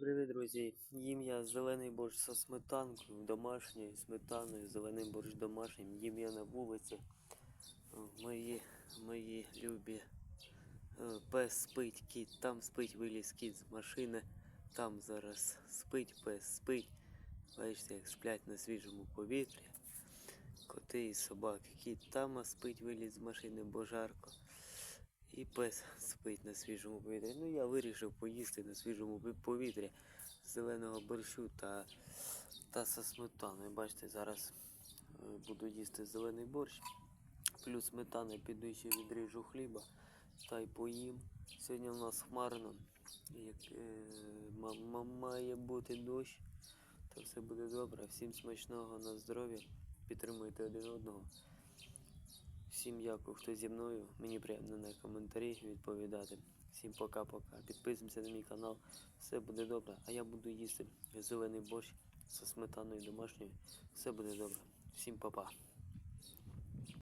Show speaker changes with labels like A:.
A: Привіт, друзі! Їм я зелений борщ со сметанкою, домашньою сметаною, зелений борщ домашнім. Їм я на вулиці. Мої, мої любі. е, Пес спить, кіт там спить, виліз кіт з машини. Там зараз спить, пес спить. Бачите, як сплять на свіжому повітрі. Коти і собаки. Кіт там спить, виліз з машини, бо жарко. І пес спить на свіжому повітрі. Ну я вирішив поїсти на свіжому повітрі зеленого борщу та, та со сметаною. Бачите, зараз е, буду їсти зелений борщ. Плюс сметана піду відріжу хліба та й поїм. Сьогодні у нас хмарно. Як, е, ма- ма- має бути дощ, то все буде добре. Всім смачного на здоров'я. Підтримуйте один одного. Всім дякую, хто зі мною. Мені приємно на коментарі відповідати. Всім пока-пока. Підписуємося на мій канал. Все буде добре. А я буду їсти зелений борщ зі сметаною домашньою. Все буде добре. Всім па-па.